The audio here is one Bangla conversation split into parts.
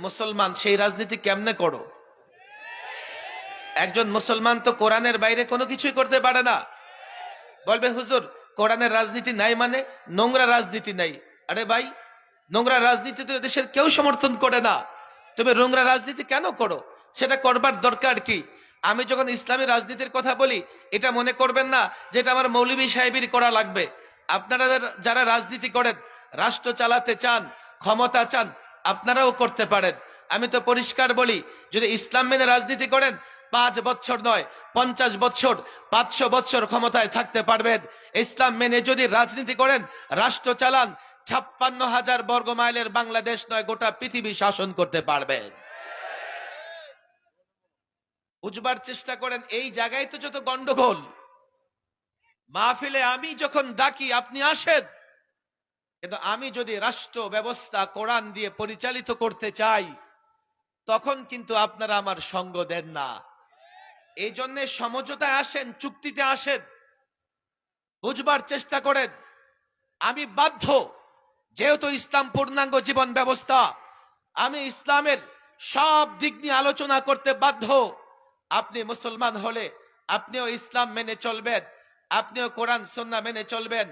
মুসলমান, সেই রাজনীতি কেমনে করো? একজন মুসলমান তো কোরআনের বাইরে কোনো কিছুই করতে পারে না। বলবে, হুজুর, কোরআনের রাজনীতি নাই মানে নোংরা রাজনীতি নাই। আরে ভাই, নোংরা রাজনীতি তো দেশের কেউ সমর্থন করে না। তুমি নোংরা রাজনীতি কেন করো? সেটা করবার দরকার কি? আমি যখন ইসলামী রাজনীতির কথা বলি, এটা মনে করবেন না যেটা আমার মৌলভী সাহেবের করা লাগবে। আপনারা যারা রাজনীতি করেন, রাষ্ট্র চালাতে চান, ক্ষমতা চান আপনারাও করতে পারেন। আমি তো পরিষ্কার বলি, যদি ইসলাম মেনে রাজনীতি করেন, পাঁচ বছর নয়, পঞ্চাশ বছর, পাঁচশো বছর ক্ষমতায় থাকতে পারবেন। ইসলাম মেনে যদি রাজনীতি করেন, রাষ্ট্র চালান, ছাপ্পান্ন হাজার বর্গ মাইলের বাংলাদেশ নয়, গোটা পৃথিবী শাসন করতে পারবেন। বুঝবার চেষ্টা করেন, এই জায়গায় তো যত গন্ডগোল মাহফিলে আমি যখন ডাকি, আপনি আসেন। কিন্তু আমি যদি রাষ্ট্র ব্যবস্থা, কোরআন দিয়ে পরিচালিত করতে চাই, তখন কিন্তু আপনারা আমার সঙ্গ দেন না। এই জন্য সমঝোতায় আসেন, চুক্তিতে আসেন, বুঝবার চেষ্টা করেন। আমি বাধ্য, যেহেতু ইসলাম পূর্ণাঙ্গ জীবন ব্যবস্থা, আমি ইসলামের সব দিক নিয়ে আলোচনা করতে বাধ্য। আপনি মুসলমান হলে আপনিও ইসলাম মেনে চলবেন, আপনিও কোরআন সন্না মেনে চলবেন।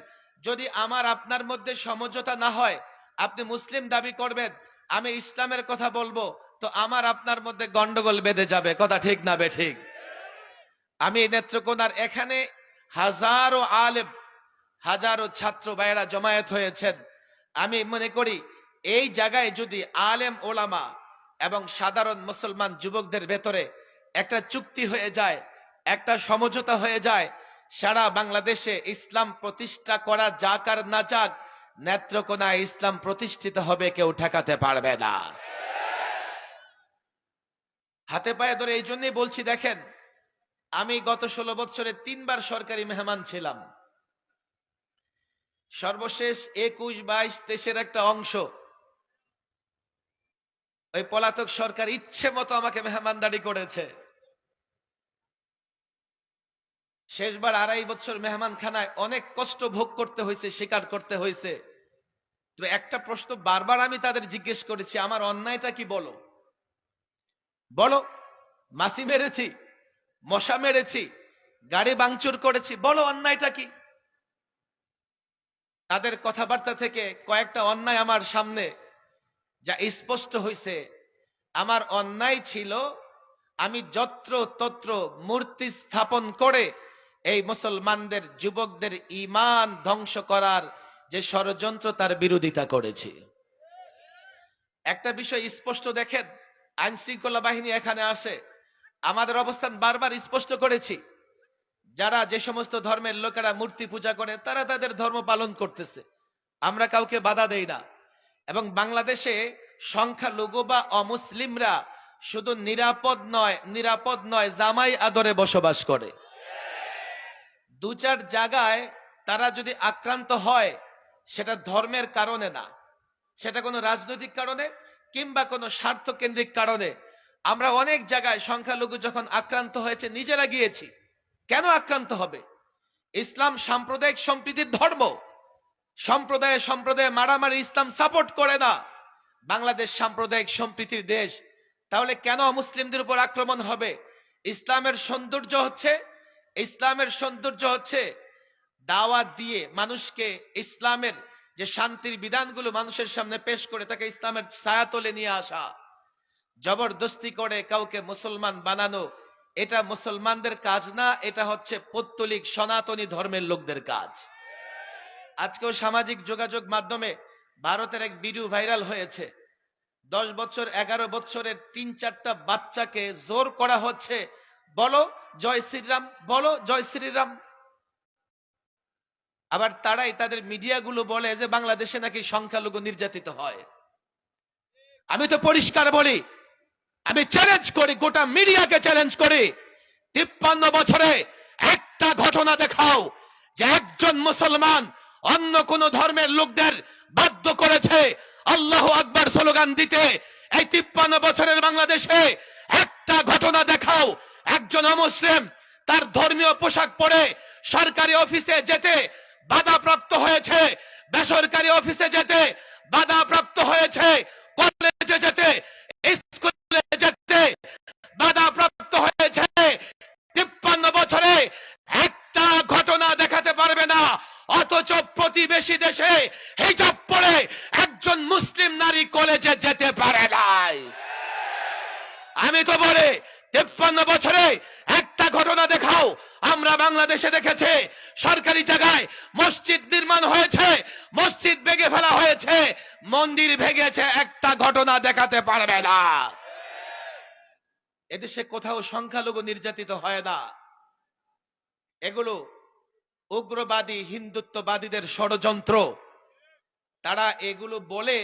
যদি আমার আপনার মধ্যে সমঝোতা না হয়, আপনি মুসলিম দাবি করবেন, আমি ইসলামের কথা বলব, তো আমার আপনার মধ্যে গন্ডগোল বেঁধে যাবে, কথা ঠিক না বে ঠিক? আমি নেত্রকোনার এখানে হাজারো আলেম, হাজারো ছাত্র ভাইয়েরা জমায়েত হয়েছেন। আমি মনে করি, এই জায়গায় যদি আলেম ওলামা এবং সাধারণ মুসলমান যুবকদের ভেতরে একটা চুক্তি হয়ে যায়, একটা সমঝোতা হয়ে যায় সারা বাংলাদেশে ইসলাম প্রতিষ্ঠা করা যাক আর না যাক, নেত্রকোনায় ইসলাম প্রতিষ্ঠিত হবে কেউ ঠেকাতে পারবে না। হাতে পায়ে ধরে এই জন্যই বলছি, দেখেন, আমি গত ষোলো বছরে তিনবার সরকারি মেহমান ছিলাম। সর্বশেষ একুশ বাইশ দেশের একটা অংশ। ওই পলাতক সরকার ইচ্ছে মতো আমাকে মেহমানদারি করেছে। শেষবার আড়াই বছর মেহমানখানায় অনেক কষ্ট ভোগ করতে হয়েছে, স্বীকার করতে হয়েছে। তো একটা প্রশ্ন বারবার আমি তাদের জিজ্ঞেস করেছি, আমার অন্যায়টা কি বলো? বলো মাসি মেরেছি, মশা মেরেছি, গাড়ি বাংচুর করেছি, বলো অন্যায়টা কি? তাদের কথাবার্তা থেকে কয়েকটা অন্যায় আমার সামনে যা স্পষ্ট হয়েছে আমার অন্যায় ছিল, আমি যত্র তত্র মূর্তি স্থাপন করে এই মুসলমানদের, যুবকদের ইমান ধ্বংস করার যে ষড়যন্ত্র তার বিরোধিতা করেছি। একটা বিষয় স্পষ্ট দেখেন আইন শৃঙ্খলা বাহিনী এখানে আসে আমাদের অবস্থান বারবার স্পষ্ট করেছি। যারা যে সমস্ত ধর্মের লোকেরা মূর্তি পূজা করে, তারা তাদের ধর্ম পালন করতেছে। আমরা কাউকে বাধা দেই না। এবং বাংলাদেশে সংখ্যালঘু বা অমুসলিমরা শুধু নিরাপদ নয় নিরাপদ নয়, জামাই আদরে বসবাস করে। দু চার জায়গায় তারা যদি আক্রান্ত হয়, সেটা ধর্মের কারণে না। সেটা কোনো রাজনৈতিক কারণে কিংবা কোনো স্বার্থ কেন্দ্রিক কারণে। আমরা অনেক জায়গায় সংখ্যালঘু যখন আক্রান্ত হয়েছে, নিজেরা গিয়েছি। কেন আক্রান্ত হবে? ইসলাম সাম্প্রদায়িক সম্প্রীতির ধর্ম। সম্প্রদায়ে সম্প্রদায়ে মারামারি ইসলাম সাপোর্ট করে না। বাংলাদেশ সাম্প্রদায়িক সম্প্রীতির দেশ। তাহলে কেন মুসলিমদের উপর আক্রমণ হবে? ইসলামের সৌন্দর্য হচ্ছে ইসলামের সৌন্দর্য হচ্ছে দাওয়াত দিয়ে মানুষকে ইসলামের যে শান্তির বিধানগুলো মানুষের সামনে পেশ করে তাকে ইসলামের ছায়াতলে নিয়ে আসা। জবরদস্তি করে কাউকে মুসলমান বানানো, এটা মুসলমানদের কাজ না, এটা হচ্ছে পৌত্তলিক সনাতনী ধর্মের লোকদের কাজ। আজকেও সামাজিক যোগাযোগ মাধ্যমে ভারতের এক ভিডিও ভাইরাল হয়েছে। দশ বছর, এগারো বছরের তিন চারটা বাচ্চাকে জোর করা হচ্ছে বলো, জয় শ্রীরাম, বলো, জয় শ্রীরাম। আবার তারাই তাদের মিডিয়াগুলো বলে যে বাংলাদেশে নাকি সংখ্যালঘু নির্যাতিত হয়। আমি তো পরিষ্কার বলি, আমি চ্যালেঞ্জ করি, গোটা মিডিয়াকে চ্যালেঞ্জ করি। তিপ্পান্ন বছরে একটা ঘটনা দেখাও যে একজন মুসলমান অন্য কোন ধর্মের লোকদের বাধ্য করেছে আল্লাহ আকবর স্লোগান দিতে। এই তিপ্পান্ন বছরের বাংলাদেশে একটা ঘটনা দেখাও একজন অমুসলিম, তার ধর্মীয় পোশাক পরে সরকারি অফিসে যেতে বাধাপ্রাপ্ত হয়েছে। বেসরকারি অফিসে যেতে বাধাপ্রাপ্ত হয়েছে। কলেজে যেতে, স্কুলে যেতে বাধাপ্রাপ্ত হয়েছে। তিপ্পান্ন বছরে একটা ঘটনা দেখাতে পারবে না। অথচ প্রতিবেশী দেশে হিজাব পরে একজন মুসলিম নারী কলেজে যেতে পারে নাই। আমি তো বলে তেপ্পান্ন বছরে একটা ঘটনা দেখাও। আমরা বাংলাদেশে দেখেছে, সরকারি জায়গায় মসজিদ নির্মাণ হয়েছে, মসজিদ ভেঙে ফেলা হয়েছে, মন্দির ভেঙেছে, একটা ঘটনা দেখাতে পারবে না। এদেশে কোথাও সংখ্যালঘু নির্যাতিত হয় না। এগুলো উগ্রবাদী, হিন্দুত্ববাদীদের ষড়যন্ত্র। তারা এগুলো বলে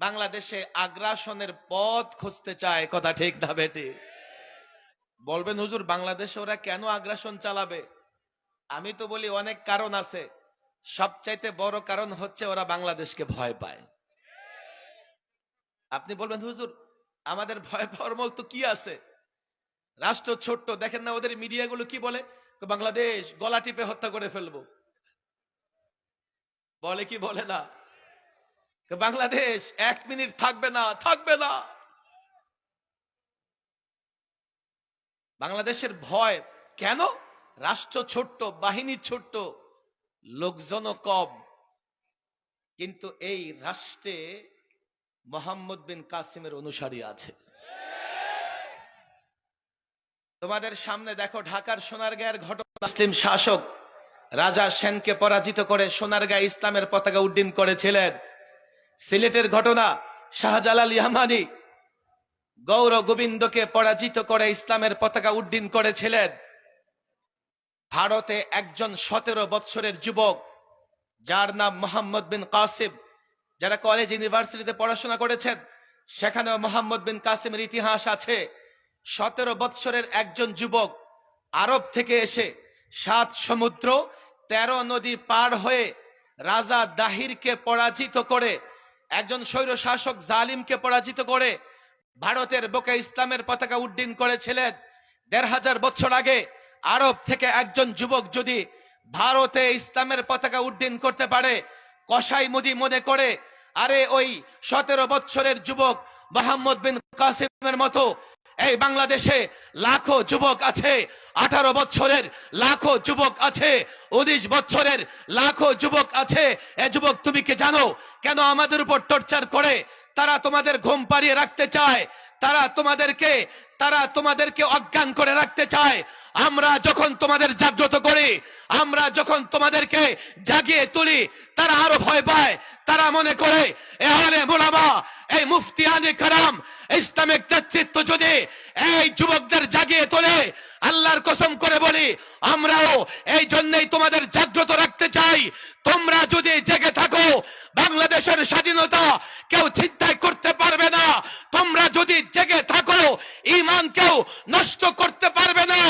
বাংলাদেশে আগ্রাসনের পথ খুঁজতে চায়, কথা ঠিক না, বেটি। বলবেন, হুজুর, বাংলাদেশে ওরা কেন আগ্রাসন চালাবে? আমি তো বলি, অনেক কারণ আছে। সবচাইতে বড় কারণ হচ্ছে ওরা বাংলাদেশকে ভয় পায়। আপনি বলবেন, হুজুর, আমাদের ভয় পাওয়ার মতো কি আছে? রাষ্ট্র ছোট্ট, দেখেন না ওদের মিডিয়াগুলো কি বলে? বাংলাদেশ, গলা টিপে হত্যা করে ফেলব। বলে কি বলে না? বাংলাদেশ, এক মিনিট থাকবে না থাকবে না। বাংলাদেশের ভয় কেন? রাষ্ট্র ছোট্ট, বাহিনী ছোট্ট, লোকজনও কম। কিন্তু এই রাষ্ট্রে মোহাম্মদ বিন কাসিমের অনুসারী আছে। তোমাদের সামনে দেখো ঢাকার সোনারগাঁয়ের ঘটনা। মুসলিম শাসক রাজা সেনকে পরাজিত করে সোনারগাঁ ইসলামের পতাকা উড্ডীন করেছিলেন। সিলেটের ঘটনা শাহজালাল ইয়ামানি গৌর গোবিন্দকে পরাজিত করে ইসলামের পতাকা উড্ডীন করেছিলেন। ভারতে একজন সতেরো বৎসরের যুবক, যার নাম মোহাম্মদ বিন কাসিম, যারা কলেজ ইউনিভার্সিটিতে পড়াশোনা করেছেন, সেখানেও মোহাম্মদ বিন কাসিমের ইতিহাস আছে। সতেরো বৎসরের একজন যুবক আরব থেকে এসে সাত সমুদ্র, তেরো নদী পার হয়ে রাজা দাহিরকে পরাজিত করে, একজন স্বৈর শাসক জালিমকে পরাজিত করে ভারতের বুকে ইসলামের পতাকা উড্ডীন করেছিলেন। দেড় হাজার বছর আগে আরব থেকে একজন যুবক যদি ভারতে ইসলামের পতাকা উড্ডীন করতে পারে, কসাই মুদি মনে করে, আরে ওই সতেরো বৎসরের যুবক মোহাম্মদ বিন কাসিমের মতো, এই বাংলাদেশে লাখো যুবক আছে, আঠারো বছরের লাখো যুবক আছে, উনিশ বছরের লাখো যুবক আছে। এ যুবক, তুমি কি জানো কেন আমাদের উপর টর্চার করে তারা তোমাদের ঘুম পাড়িয়ে রাখতে চায়। তারা তোমাদেরকে তারা তোমাদেরকে অজ্ঞান করে রাখতে চায়। আমরা যখন তোমাদের জাগ্রত করি, আমরা যখন তোমাদেরকে জাগিয়ে তুলি, তারা আরও ভয় পায়। তারা মনে করে এই মুফতিয়ানি কারাম ইসলামিক নেতৃত্ব যদি এই যুবকদের জাগিয়ে তোলে, আল্লাহর কসম করে বলি, আমরাও এই জন্যই তোমাদের জাগ্রত রাখতে চাই। তোমরা যদি জেগে থাকো বাংলাদেশের স্বাধীনতা কেউ চিন্তায় করতে পারবে না। তোমরা যদি জেগে থাকো, ইমান কেউ নষ্ট করতে পারবে না।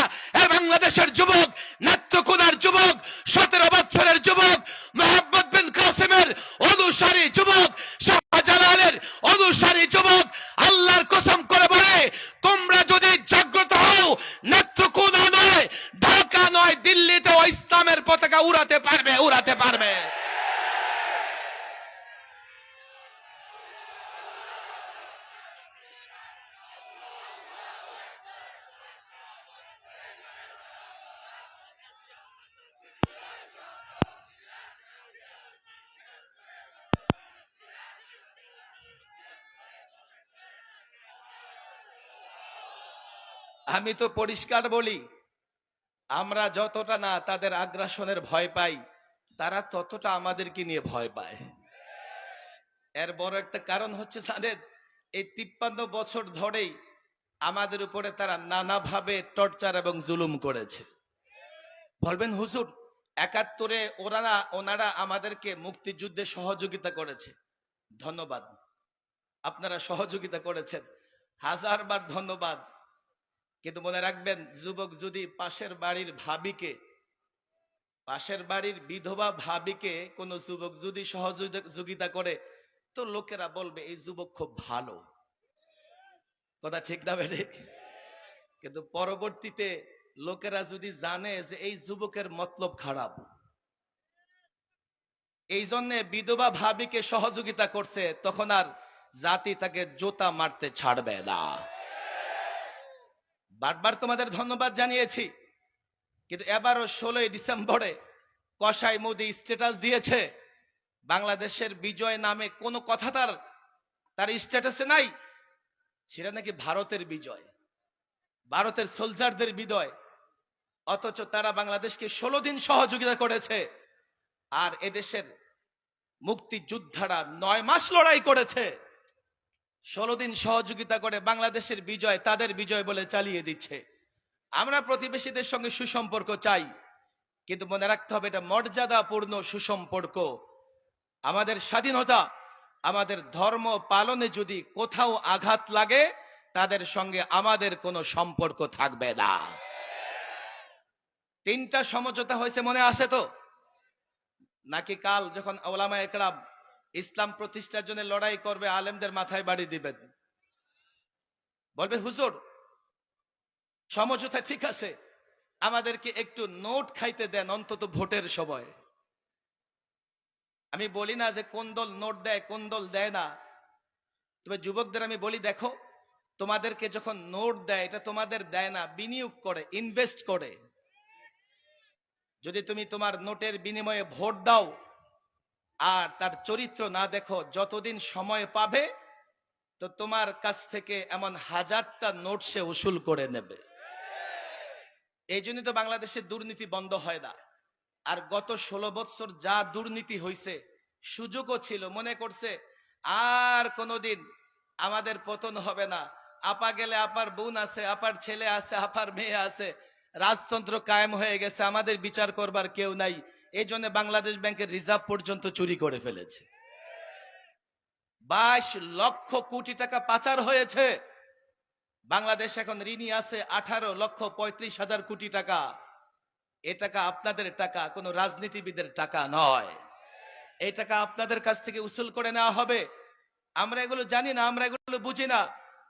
এ বাংলাদেশের যুবক, নেত্রকোনার যুবক, সতেরো বছরের যুবক, মোহাম্মদ বিন কাসিমের অনুসারী যুবক, শাহজালালের অনুসারী যুবক, আল্লাহর কসম করে বলে, তোমরা যদি জাগ্রত হও, নেত্রকোনা নয়, ঢাকা নয়, দিল্লিতেও ইসলামের পতাকা উড়াতে পারবে উড়াতে পারবে। আমি তো পরিষ্কার বলি, আমরা যতটা না তাদের আগ্রাসনের ভয় পাই, তারা ততটা আমাদেরকে নিয়ে ভয় পায়। এর বড় একটা কারণ হচ্ছে তাদের এই তিপ্পান্ন বছর ধরেই আমাদের উপরে তারা নানাভাবে টর্চার এবং জুলুম করেছে। বলবেন, হুজুর, একাত্তরে ওনারা ওনারা আমাদেরকে মুক্তিযুদ্ধে সহযোগিতা করেছে। ধন্যবাদ। আপনারা সহযোগিতা করেছেন। হাজারবার ধন্যবাদ। কিন্তু মনে রাখবেন, যুবক যদি পাশের বাড়ির ভাবিকে, পাশের বাড়ির বিধবা ভাবিকে কোন যুবক যদি সহযোগিতা করে, তো লোকেরা বলবে, এই যুবক খুব ভালো। কথা ঠিক না বেঠিক? কিন্তু পরবর্তীতে লোকেরা যদি জানে যে এই যুবকের মতলব খারাপ, এই জন্য বিধবা ভাবিকে সহযোগিতা করছে, তখন আর জাতি তাকে জোতা মারতে ছাড়বে না। বারবার তোমাদের ধন্যবাদ জানিয়েছি। কিন্তু এবারও ষোলোই ডিসেম্বরে কসাই মোদি স্ট্যাটাস দিয়েছে, বাংলাদেশের বিজয় নামে কোনো কথা তার তার স্ট্যাটাসে নাই। সেটা নাকি ভারতের বিজয়, ভারতের সোলজারদের বিজয়। অথচ তারা বাংলাদেশকে ষোলো দিন সহযোগিতা করেছে, আর এদেশের মুক্তিযোদ্ধারা নয় মাস লড়াই করেছে। ষোলো দিন সহযোগিতা করে বাংলাদেশের বিজয় তাদের বিজয় বলে চালিয়ে দিচ্ছে। আমরা প্রতিবেশীদের সঙ্গে সুসম্পর্ক চাই, কিন্তু মনে রাখতে হবে এটা মর্যাদাপূর্ণ সুসম্পর্ক। আমাদের স্বাধীনতা, আমাদের ধর্ম পালনে যদি কোথাও আঘাত লাগে, তাদের সঙ্গে আমাদের কোনো সম্পর্ক থাকবে না। তিনটা সমঝোতা হয়েছে মনে আছে তো? নাকি কাল যখন ওলামা একরাম ইসলাম প্রতিষ্ঠার জন্য লড়াই করবে, আলেমদের মাথায় বাড়ি দিবেন। বলবে, হুজুর, সমঝোতা ঠিক আছে, আমাদেরকে একটু নোট খাইতে দেন অন্তত ভোটের সময়। আমি বলি না যে কোন দল নোট দেয়, কোন দল দেয় না। তবে যুবকদের আমি বলি, দেখো, তোমাদেরকে যখন নোট দেয়, এটা তোমাদের দেয় না, বিনিয়োগ করে ইনভেস্ট করে। যদি তুমি তোমার নোটের বিনিময়ে ভোট দাও আর তার চরিত্র না দেখো, যতদিন সময় পাবে, তো তোমার কাছ থেকে এমন হাজারটা নোট সে উসুল করে নেবে। এই জন্যই তো বাংলাদেশে দুর্নীতি বন্ধ হয় না। আর গত ষোলো বছর যা দুর্নীতি হয়েছে সুযোগও ছিল, মনে করছে, আর কোনোদিন আমাদের পতন হবে না। আপা গেলে আপার বোন আছে, আপার ছেলে আছে, আপার মেয়ে আছে, রাজতন্ত্র কায়েম হয়ে গেছে, আমাদের বিচার করবার কেউ নাই। এই জন্য বাংলাদেশ ব্যাংকের রিজার্ভ পর্যন্ত চুরি করে ফেলেছে। বাইশ লক্ষ কোটি টাকা পাচার হয়েছে। বাংলাদেশ এখন ঋণী আছে আঠারো লক্ষ পঁয়ত্রিশ হাজার কোটি টাকা। এ টাকা আপনাদের টাকা, কোনো রাজনীতিবিদের টাকা নয়। এই টাকা আপনাদের কাছ থেকে উসুল করে নেওয়া হবে। আমরা এগুলো জানি না, আমরা এগুলো বুঝি না।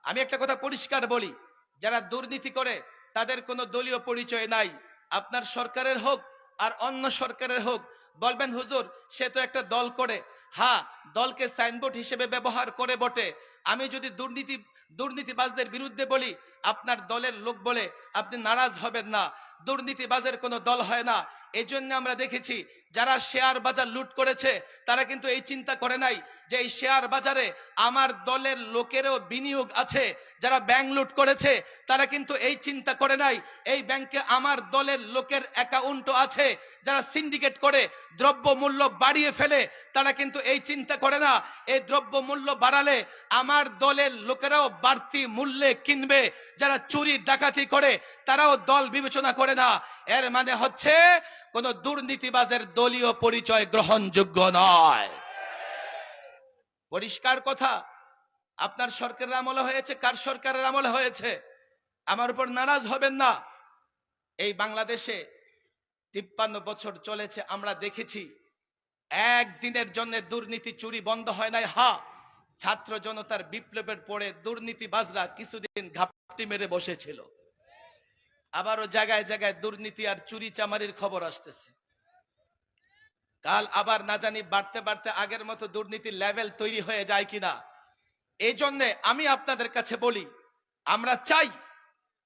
আমি একটা কথা পরিষ্কার বলি, যারা দুর্নীতি করে, তাদের কোনো দলীয় পরিচয় নাই। আপনার সরকারের হোক আর অন্য সরকারের হোক, বলবেন, হুজুর, সে তো একটা দল করে। হ্যাঁ দলকে সাইনবোর্ড হিসেবে ব্যবহার করে বটে। আমি যদি দুর্নীতি, দুর্নীতিবাজদের বিরুদ্ধে বলি, আপনার দলের লোক বলে আপনি নারাজ হবেন না। দুর্নীতিবাজের কোনো দল হয় না। এই জন্য আমরা দেখেছি যারা শেয়ার বাজার লুট করেছে, তারা কিন্তু এই চিন্তা করে নাই যে এই শেয়ার বাজারে আমার দলের লোকেরও বিনিয়োগ আছে, যারা ব্যাংক লুট করেছে, তারা কিন্তু এই চিন্তা করে নাই, এই ব্যাংকে আমার দলের লোকের অ্যাকাউন্টও আছে, যারা সিন্ডিকেট করে দ্রব্য মূল্য বাড়িয়ে ফেলে, তারা কিন্তু এই চিন্তা করে না, এই দ্রব্য মূল্য বাড়ালে আমার দলের লোকেরাও বাড়তি মূল্যে কিনবে, যারা চুরি, ডাকাতি করে, তারাও দল বিবেচনা করে না এর মানে হচ্ছে কোন দুর্নীতিবাজের দলীয় পরিচয় গ্রহণযোগ্য নয়। পরিষ্কার কথা, আপনার সরকারের আমলে হয়েছে, কার সরকারের আমলে হয়েছে? আমার উপর নারাজ হবেন না। এই বাংলাদেশে তিপ্পান্ন বছর চলেছে, আমরা দেখেছি, একদিনের জন্য দুর্নীতি চুরি বন্ধ হয় নাই। হা, ছাত্র জনতার বিপ্লবের পরে দুর্নীতিবাজরা কিছুদিন ঘাপটি মেরে বসেছিল। আবারও জায়গায় জায়গায় দুর্নীতি আর চুরি চামারির খবর আসতেছে। কাল আবার না জানি বাড়তে বাড়তে আগের মতো দুর্নীতির লেভেল তৈরি হয়ে যায় কিনা। এই জন্যে আমি আপনাদের কাছে বলি, আমরা চাই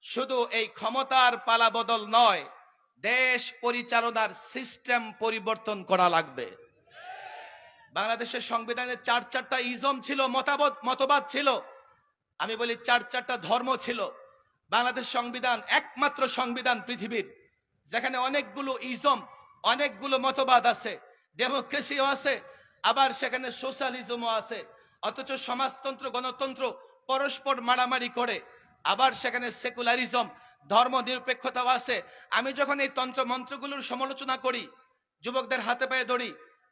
শুধু এই ক্ষমতার পালা বদল নয়, দেশ পরিচালনার সিস্টেম পরিবর্তন করা লাগবে। বাংলাদেশের সংবিধানে চার চারটা ইজম ছিল, মতামত, মতবাদ ছিল। আমি বলি চার চারটা ধর্ম ছিল। বাংলাদেশ সংবিধান একমাত্র সংবিধান পৃথিবীর, যেখানে অনেকগুলো ইজম, অনেকগুলো মতবাদ আছে, ডেমোক্রেসিও আছে, আবার সেখানে সোশ্যালিজমও আছে, অথচ সমাজতন্ত্র, গণতন্ত্র পরস্পর মারামারি করে, আবার সেখানে সেকুলারিজম ধর্ম নিরপেক্ষতাও আছে। আমি যখন এই তন্ত্র মন্ত্রগুলোর সমালোচনা করি, যুবকদের হাতে পায়ে ধরি,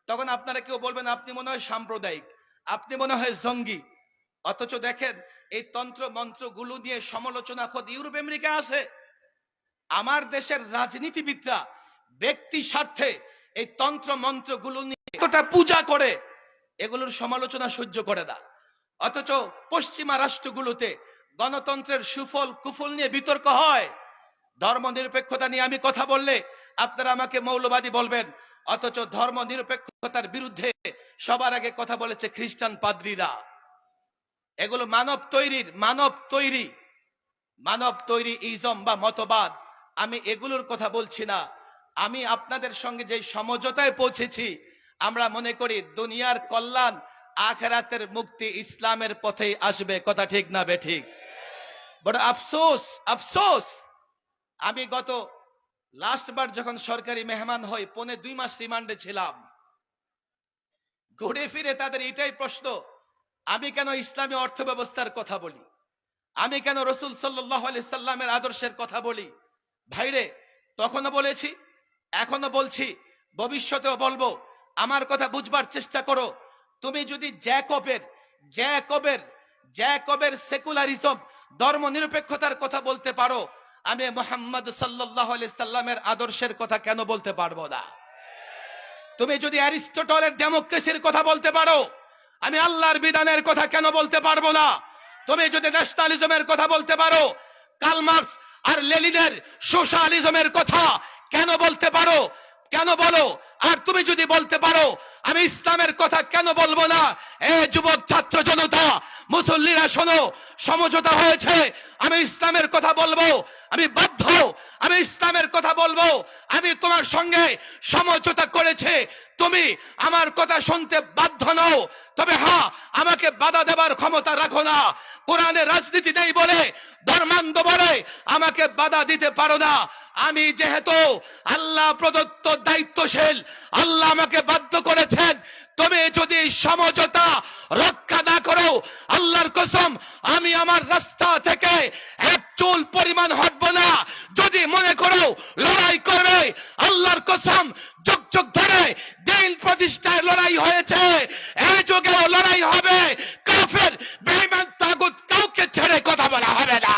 তখন আপনারা কেউ বলবেন, আপনি মনে হয় সাম্প্রদায়িক, আপনি মনে হয় জঙ্গি। অথচ দেখেন এই তন্ত্র মন্ত্রগুলো নিয়ে সমালোচনা খোদ ইউরোপ, আমেরিকা আছে। আমার দেশের রাজনীতিবিদরা ব্যক্তি স্বার্থে এই তন্ত্র মন্ত্রগুলো নিয়ে এতটা পূজা করে, এগুলোর সমালোচনা সহ্য করে না। অথচ পশ্চিমা রাষ্ট্রগুলোতে গণতন্ত্রের সুফল, কুফল নিয়ে বিতর্ক হয়। ধর্ম নিরপেক্ষতা নিয়ে আমি কথা বললে আপনারা আমাকে মৌলবাদী বলবেন, অথচ ধর্ম নিরপেক্ষতার বিরুদ্ধে সবার আগে কথা বলেছে খ্রিস্টান পাদ্রীরা। এগুলো মানব তৈরির, মানব তৈরি। মানব তৈরি ইজম বা মতবাদ। আমি এগুলোর কথা বলছি না। আমি আপনাদের সঙ্গে যে সমঝোতায় পৌঁছেছি, আমরা মনে করি দুনিয়ার কল্যাণ আখেরাতের মুক্তি ইসলামের পথেই আসবে। কথা ঠিক না বে ঠিক? বড় আফসোস আফসোস! আমি গত লাস্ট বার যখন সরকারি মেহমান হই, পনে দুই মাস রিমান্ডে ছিলাম। ঘুরে ফিরে তাদের এটাই প্রশ্ন আমি কেন ইসলামী অর্থ ব্যবস্থার কথা বলি? আমি কেন রসুল সাল্লামের আদর্শের কথা বলি? ভাইরে, তখনও বলেছি এখনও বলছি, ভবিষ্যতেও বলব, আমার কথা বুঝবার চেষ্টা করো। তুমি যদি জ্যাকবের জ্যাকবের জ্যাকবের সেকুলারিজম ধর্ম নিরপেক্ষতার কথা বলতে পারো, আমি মোহাম্মদ সাল্লাহ সাল্লামের আদর্শের কথা কেন বলতে পারব না? তুমি যদি অ্যারিস্টটলের ডেমোক্রেসির কথা বলতে পারো আমি আল্লাহর বিধানের কথা কেন বলতে পারব না? তুমি যদি ন্যাশনালিজমের কথা বলতে পারো কালমার্কস আর লেলিনের সোশ্যালিজমের কথা কেন বলতে পারো? কেন বলো? আর তুমি যদি বলতে পারো, আমি ইসলামের কথা কেন বলব না? এ যুবক, ছাত্র, জনতা, মুসল্লিরা শোনো, সমঝোতা হয়েছে। আমি ইসলামের কথা বলব। আমি বাধ্য, আমি ইসলামের কথা বলব, আমি তোমার সঙ্গে সমঝোতা করেছে। তুমি আমার কথা শুনতে বাধ্য নও, তবে হ্যাঁ আমাকে বাধা দেবার ক্ষমতা রাখো না। কোরআনে রাজনীতি নেই বলে, ধর্মান্ধ বলে আমাকে বাধা দিতে পারো না। আমি যেহেতু আল্লাহ প্রদত্ত দায়িত্বশীল, আল্লাহ আমাকে বাধ্য করেছেন তুমি যদি সমঝোতা রক্ষা না করো আল্লাহর কসম, আমি আমার রাস্তা থেকে এক চুল পরিমাণ হটবো না। যদি মনে করো লড়াই করবে, আল্লাহর কসম, যুগ যুগ ধরে দিন প্রতিষ্ঠার লড়াই হয়েছে। এই যুগেও লড়াই হবে। কাফের, বেঈমান, তাগুত কাউকে ছেড়ে কথা বলা হবে না।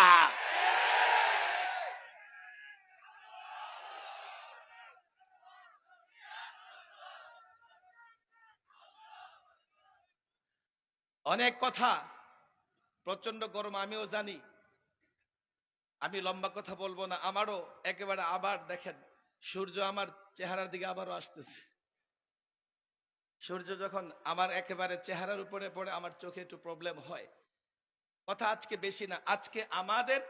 অনেক কথা প্রচণ্ড গরম, আমিও জানি। আমি লম্বা কথা বলব না, আমারও একেবারে আবার দেখেন, সূর্য আমার চেহারার দিকে আবারও আসতেছে। সূর্য যখন আমার একেবারে চেহারার উপরে পড়ে, আমার চোখে একটু প্রবলেম হয়। কথা আজকে বেশি না, আজকে আমাদের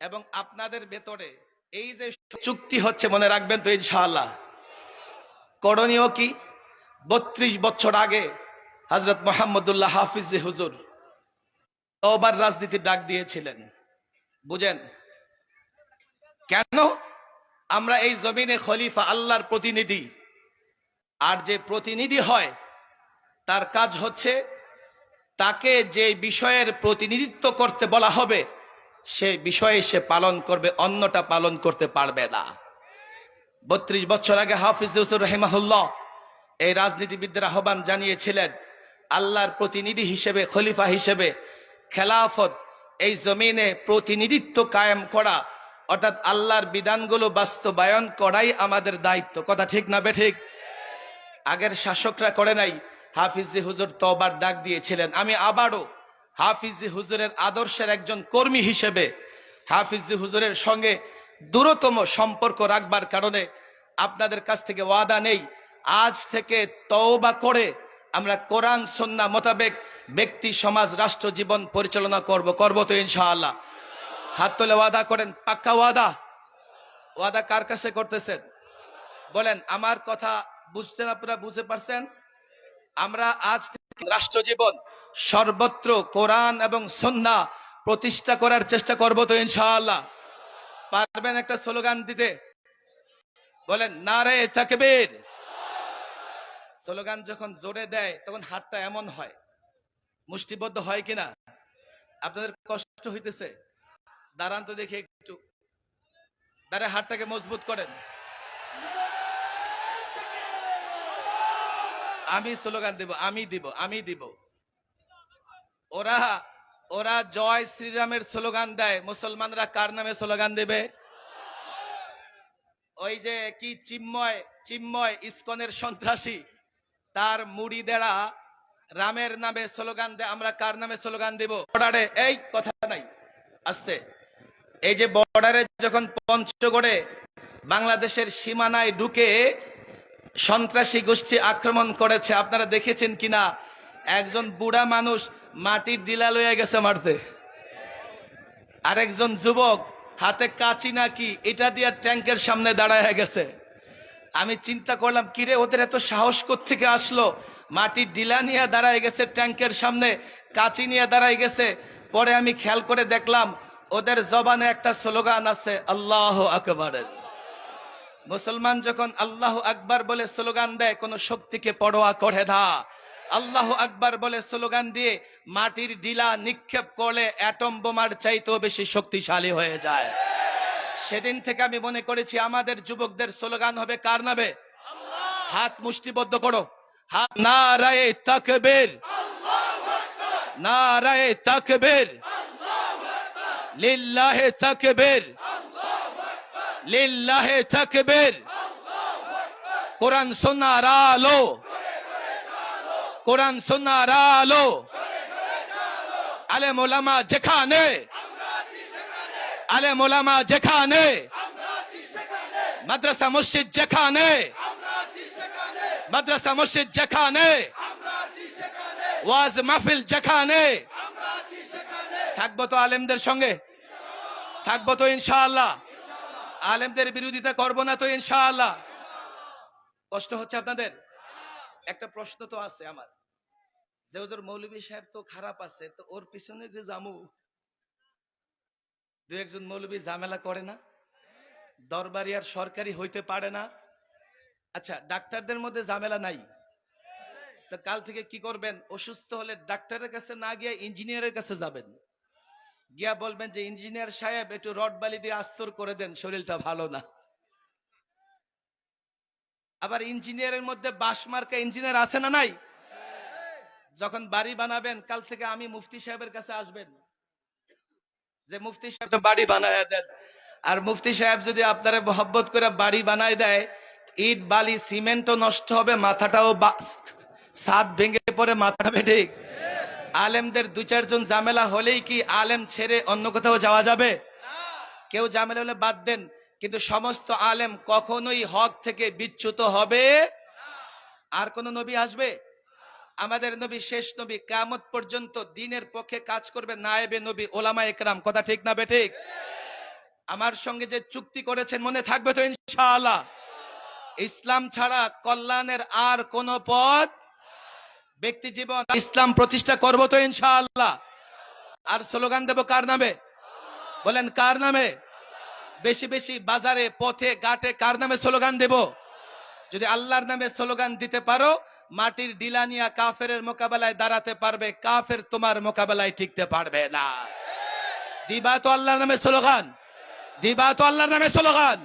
এবং আপনাদের ভেতরে এই যে চুক্তি হচ্ছে, মনে রাখবেন তো, ইনশাআল্লাহ। করণীয় কি? বত্রিশ বছর আগে হজরত মোহাম্মদুল্লাহ হাফিজ হুজুর ওবার রাজনীতির ডাক দিয়েছিলেন। বুঝেন? কেন? আমরা এই জমিনে খলিফা আল্লাহর প্রতিনিধি। আর যে প্রতিনিধি হয়, তার কাজ হচ্ছে তাকে যে বিষয়ের প্রতিনিধিত্ব করতে বলা হবে, সে বিষয়ে সে পালন করবে, অন্যটা পালন করতে পারবে না। বত্রিশ বছর আগে হাফিজ রহিমাহুল্লাহ এই রাজনীতিবিদদের আহ্বান জানিয়েছিলেন আল্লাহর প্রতিনিধি হিসেবে, খলিফা হিসেবে খেলাফত, এই জমিনে প্রতিনিধিত্ব কায়েম করা, অর্থাৎ আল্লাহর বিধানগুলো বাস্তবায়ন করাই আমাদের দায়িত্ব। কথা ঠিক না বে ঠিক? আগের শাসকরা করে নাই, হাফিজি হুজুর তবার ডাক দিয়েছিলেন। আমি আবারও হাফিজি হুজুরের আদর্শের একজন কর্মী হিসেবে, হাফিজি হুজুরের সঙ্গে দূরতম সম্পর্ক রাখবার কারণে আপনাদের কাছ থেকে ওয়াদা নেই। আজ থেকে তওবা করে আমরা কোরআন সন্না মোতাবেক ব্যক্তি, সমাজ, রাষ্ট্র, জীবন পরিচালনা করব। করব তো ইনশাআল্লাহ। হাত তোলে ওয়াদা করেন, পাক্কা ওয়াদা? ওয়াদা কার কাছে করতেছেন? বলেন, আমার কথা বুঝছেন আপনারা বুঝতে পারছেন? আমরা আজ রাষ্ট্র জীবন সর্বত্র কোরআন এবং সন্না প্রতিষ্ঠা করার চেষ্টা করব তো ইনশাআল্লাহ। পারবেন একটা স্লোগান দিতে? বলেন নারে তাকবীর। স্লোগান যখন জোরে দেয়, তখন হাতটা এমন হয়। মুষ্টিবদ্ধ হয় কিনা? আপনাদের কষ্ট হইতেছে? দাঁড়ান তো দেখি একটু। দাঁড়ে হাতটাকে মজবুত করেন। আমি স্লোগান দেব, আমি দিব আমি দিব। ওরা ওরা জয় শ্রীরামের স্লোগান দেয়। মুসলমানরা কার নামে স্লোগান দেবে? ওই যে কি চিন্ময় চিন্ময় ইসকনের সন্ত্রাসী? তার মুড়িদেরা রামের নামে স্লোগান দেয় আমরা কার নামে স্লোগান দেব? বর্ডারে এই কথা নাই, আসতে। এই যে বর্ডারে যখন পঞ্চগড়ে বাংলাদেশের সীমানায় ঢুকে সন্ত্রাসী গোষ্ঠী আক্রমণ করেছে, আপনারা দেখেছেন কিনা? একজন বুড়া মানুষ মাটির ডিলা লইয়া গেছে মারতে। আরেকজন যুবক হাতে কাচি নাকি, এটা দিয়ে ট্যাঙ্কের সামনে দাঁড়ায় গেছে। আমি চিন্তা করলাম, কিরে, ওদের এত সাহস থেকে আসলো? মাটির ডিলা নিয়ে দাঁড়ায় গেছে ট্যাঙ্কের সামনে, কাচি নিয়ে দাঁড়ায় গেছে। পরে আমি খেয়াল করে দেখলাম, ওদের জবানে একটা স্লোগান আছে, আল্লাহ আকবরের মুসলমান যখন আল্লাহ আকবার বলে স্লোগান দেয়, কোন শক্তিকে পড়োয়া করে ধা আল্লাহ আকবার বলে স্লোগান দিয়ে মাটির ডিলা নিক্ষেপ করলে অ্যাটম বোমার চাইতেও বেশি শক্তিশালী হয়ে যায়। সেদিন থেকে আমি মনে করেছি আমাদের যুবকদের স্লোগান হবে কার নামে? হাত মুষ্টিবদ্ধ করো। হাত না রায়ে তাকবীর। না রায়ে তাকবীর। লিল্লাহে তাকবীর। লিল্লাহে তাকবীর। কোরআন শোনার আলো। কোরআন শোনার আলো। আলেম ওলামা যেখানে আলেম ওলামা যেখানে, মাদ্রাসা মসজিদ যেখানে, মাদ্রাসা মসজিদ যেখানে, ওয়াজ মাহফিল যেখানে, থাকব তো আলেমদের সঙ্গে, থাকব তো ইনশাআল্লাহ, আলেমদের বিরোধিতা করব না তো ইনশাআল্লাহ। কষ্ট হচ্ছে আপনাদের? একটা প্রশ্ন তো আছে আমার। যে ওদের মৌলভী সাহেব তো খারাপ আছে, তো ওর পিছনে যে জামু দু একজন মৌলভী ঝামেলা করে না, দরবারি আর সরকারি হইতে পারে না। আচ্ছা ডাক্তারদের মধ্যে ঝামেলা নাই। তো কাল থেকে কি করবেন? অসুস্থ হলে ডাক্তারের কাছে না গিয়ে ইঞ্জিনিয়ারের কাছে যাবেন। গিয়া বলবেন যে, ইঞ্জিনিয়ার সাহেব, একটু রড বালি দিয়ে আস্তর করে দেন, শরীরটা ভালো না। আবার ইঞ্জিনিয়ারের মধ্যে বাস মার্কা ইঞ্জিনিয়ার আছে না নাই? যখন বাড়ি বানাবেন, কাল থেকে আমি মুফতি সাহেবের কাছে আসবেন। যে মুফতি সাহেব বাড়ি বানায় দেন। আর মুফতি সাহেব যদি আপনারা মহব্বত করে বাড়ি বানায় দেয়, ইট, বালি সিমেন্টও নষ্ট হবে, মাথাটাও ছাদ ভেঙে পড়ে মাথা ঠিক আলেমদের দু চারজন ঝামেলা হলেই কি আলেম ছেড়ে অন্য কোথাও যাওয়া যাবে? কেউ ঝামেলা হলে বাদ দেন। কিন্তু সমস্ত আলেম কখনোই হক থেকে বিচ্যুত হবে। আর কোন নবী আসবে? আমাদের নবী, শেষ নবী কামত পর্যন্ত দিনের পক্ষে কাজ করবে নায়েবে নবী, ওলামা একরাম। কথা ঠিক না বে ঠিক? আমার সঙ্গে যে চুক্তি করেছেন মনে থাকবে তো ইনশাআল্লাহ। ইসলাম ছাড়া কল্যাণের আর কোন পথ ব্যক্তি জীবন, ইসলাম প্রতিষ্ঠা করব তো ইনশাআল্লাহ। আর স্লোগান দেব কার নামে? বলেন কার নামে? বেশি বেশি বাজারে, পথে, ঘাটে কার নামে স্লোগান দেব? যদি আল্লাহর নামে স্লোগান দিতে পারো মাটির ডিলানিয়া কাফের মোকাবেলায় দাঁড়াতে পারবে, কাফের তোমার মোকাবেলায় টিকতে পারবে না। দিবা তো আল্লাহর নামে স্লোগান, দিবা তো আল্লাহর নামে স্লোগান।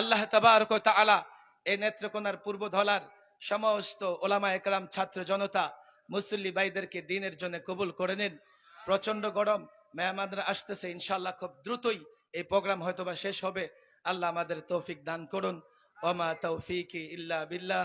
আল্লাহ তাবারক তাআলা এই নেত্রকোনার পূর্ব ধলার সমস্ত ওলামা একরাম, ছাত্র জনতা, মুসল্লি ভাইদেরকে দিনের জন্য কবুল করে নিন। প্রচণ্ড গরম, মেহমানরা আসতেছে, ইনশাআল্লাহ খুব দ্রুতই এই প্রোগ্রাম হয়তোবা শেষ হবে। আল্লাহ আমাদের তৌফিক দান করুন। ওমা তৌফিক ইল্লা বিল্লাহ।